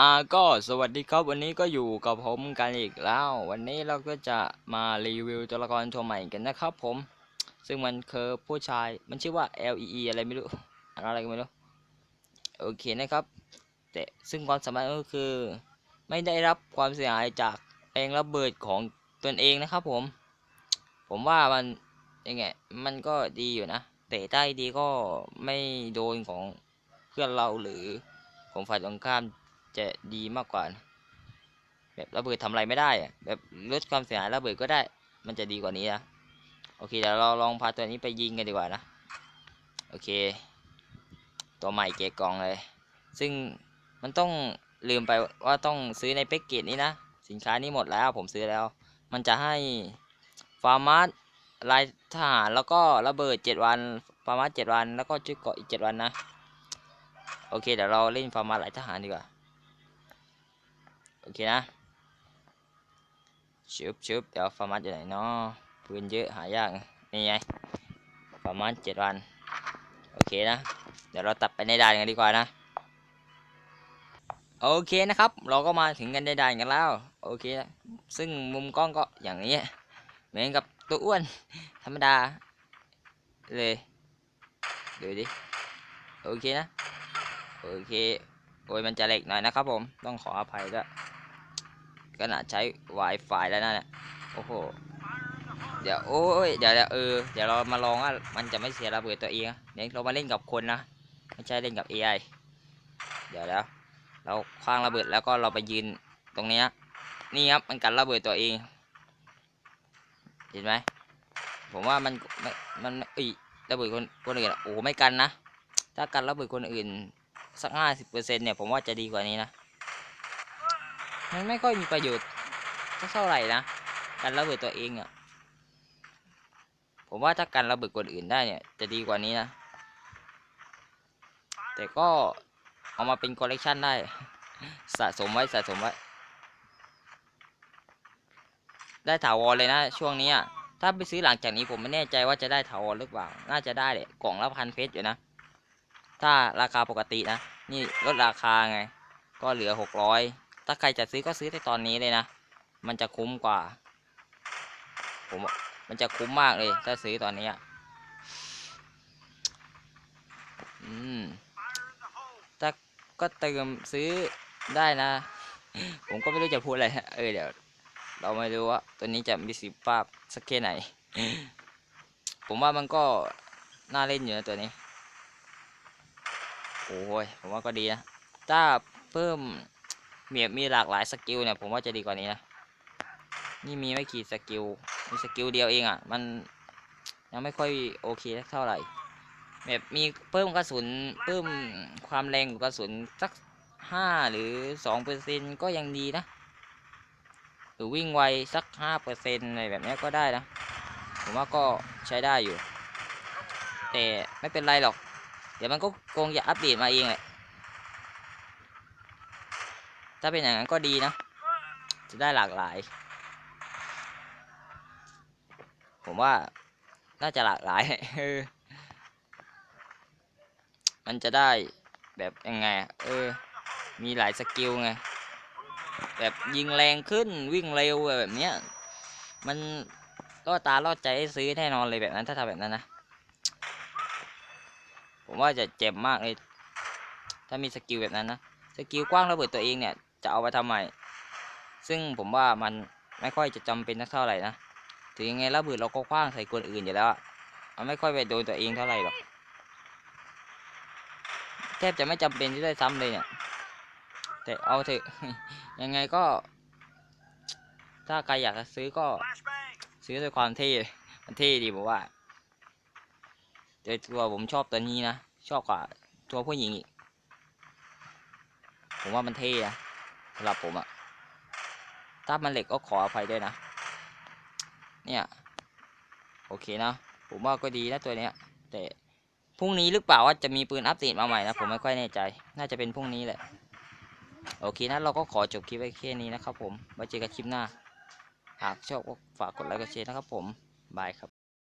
อ่าก็สวัสดีครับวันนี้ก็อยู่กับผมกันอีกแล้ว วันนี้เราก็จะมารีวิวตัวละครตัวใหม่กันนะครับผม ซึ่งมันคือผู้ชายมันชื่อว่า L E E อะไรไม่รู้อ่านอะไรก็ไม่รู้โอเคนะครับ แต่ซึ่งความสามารถก็คือ ไม่ได้รับความเสียหายจากแรงระเบิดของตนเองนะครับผม ผมว่ามันยังไงมันก็ดีอยู่นะแต่ได้ดีก็ไม่โดนของเพื่อนเราหรือของฝ่ายตรงข้าม จะดีมากกว่า แบบระเบิดทำอะไรไม่ได้ แบบลดความเสียหายระเบิดก็ได้ มันจะดีกว่านี้นะโอเคเดี๋ยวเราลองพาตัวนี้ไปยิงกันดีกว่านะ โอเค ตัวใหม่เกกองเลย ซึ่งมันต้องลืมไปว่าต้องซื้อในแพ็กเกจนี้นะ สินค้านี้หมดแล้วผมซื้อแล้ว มันจะให้ฟาร์มาสลายทหารแล้วก็ระเบิดเจ็ดวันฟาร์มาสเจ็ดวัน แล้วก็ชุดเกาะอีกเจ็ดวันนะ โอเคเดี๋ยวเราเล่นฟาร์มาสลายทหารดีกว่า โอเคนะชึบชึบเดี๋ยวฟาร์มัสอยู่ไหนเนาะปืนเยอะหายากนี่ไงฟาร์มัสเจ็ดวันโอเคนะ เดี๋ยวเราตัดไปในด่านกันดีกว่านะโอเคนะครับ เราก็มาถึงกันในด่านกันแล้วโอเคนะซึ่งมุมกล้องก็อย่างนี้เหมือนกับตัวอ้วนธรรมดาเลยดูดิโอเคนะโอเคโอ้ยมันจะเล็กหน่อยนะครับผมต้องขออภัยด้วย ขนาดใช้ Wi-Fi แล้วนะเนี่ยโอ้โหเดี๋ยวโอ้ยเดี๋ยวเออเดี๋ยวเรามาลองว่ามันจะไม่เสียระเบิดตัวเองเดี๋ยวเรามาเล่นกับคนนะไม่ใช่เล่นกับ AI เดี๋ยวแล้วเราคว้างระเบิดแล้วก็เราไปยืนตรงนี้นี่ครับมันกันระเบิดตัวเองเห็นไหมผมว่ามันมันมันอีระเบิดคนคนอื่นโอ้ไม่กันนะถ้ากันระเบิดคนอื่นสักห้าสิบเปอร์เซ็นเนี่ยผมว่าจะดีกว่านี้นะ มันไม่ค่อยมีประโยชน์เท่าไหร่นะการระเบิดตัวเองอะ่ะผมว่าถ้าการระเบิดคนอื่นได้เนี่ยจะดีกว่านี้นะ แต่ก็เอามาเป็นคอลเลกชันได้ สะสมไว้สะสมไว้ได้ถาวรเลยนะช่วงนี้อะถ้าไปซื้อหลังจากนี้ผมไม่แน่ใจว่าจะได้ถาวรหรือเปล่า น่าจะได้แหละกล่องละพันเพชรอยู่นะ ถ้าราคาปกตินะ นี่ลดราคาไง ก็เหลือหกร้อย ถ้าใครจะซื้อก็ซื้อในตอนนี้เลยนะ มันจะคุ้มกว่า ผมมันจะคุ้มมากเลย ถ้าซื้อตอนนี้อะอืมถ้าก็เติมซื้อได้นะ ผมก็ไม่รู้จะพูดอะไรเออเดี๋ยวเราไม่รู้ว่าตัวนี้จะมีสิภาพสักแค่ไหน ผมว่ามันก็น่าเล่นอยู่นะตัวนี้ โอ้ยผมว่าก็ดีนะ ถ้าเพิ่ม มีมีหลากหลายสกิลเนี่ยผมว่าจะดีกว่านี้นะ นี่มีไม่กี่สกิล มีสกิลเดียวเองอะ่ะ มันยังไม่ค่อยโอเคเท่าไหร่ แบบมีเพิ่มกระสุนเพิ่มความแรงของกระสุนสักห้าหรือสองเปอร์เซ็นก็ยังดีนะ หรือวิ่งไวสักห้าเปอร์เซ็นอะไรแบบนี้ก็ได้นะ ผมว่าก็ใช้ได้อยู่ แต่ไม่เป็นไรหรอก เดี๋ยวมันก็คงจะอัปเดตมาเองแหละ ถ้าเป็นอย่างนั้นก็ดีนะ จะได้หลากหลาย ผมว่าน่าจะหลากหลาย มันจะได้แบบยังไง เออ มีหลายสกิลไง แบบยิงแรงขึ้นวิ่งเร็วแบบเนี้ย มันล่อตาล่อใจให้ซื้อแน่นอนเลยแบบนั้นถ้าทำแบบนั้นนะ ผมว่าจะเจ็บมากเลย ถ้ามีสกิลแบบนั้นนะ สกิลกว้างระเบิดตัวเองเนี่ย จะเอาไปทำไมซึ่งผมว่ามันไม่ค่อยจะจำเป็นสักเท่าไหร่นะ ถึงยังไงระเบิดเราก็คว้างใส่คนอื่นอยู่แล้วอะมันไม่ค่อยไปโดนตัวเองเท่าไหร่หรอก แทบจะไม่จำเป็นที่ได้ซ้ำเลยเนี่ย แต่เอาเถอะ ยังไงก็ ถ้าใครอยากจะซื้อก็ซื้อด้วยความเท่ มันเท่ดีผมว่าแต่ตัวผมชอบตัวนี้นะ ชอบกว่าตัวผู้หญิงอีก ผมว่ามันเท่นะ สำหรับผมอะถ้ามันเหล็กก็ขออภัยด้วยนะ เนี่ย โอเคนะ ผมว่าก็ดีนะตัวเนี้ย แต่พรุ่งนี้หรือเปล่าว่าจะมีปืนอัปเดตมาใหม่นะ ผมไม่ค่อยแน่ใจ น่าจะเป็นพรุ่งนี้แหละ โอเคนะเราก็ขอจบคลิปไว้แค่นี้นะครับผม ไว้เจอกันคลิปหน้า หากชอบก็ฝากกดไลค์กดแชร์นะครับผม บายครับ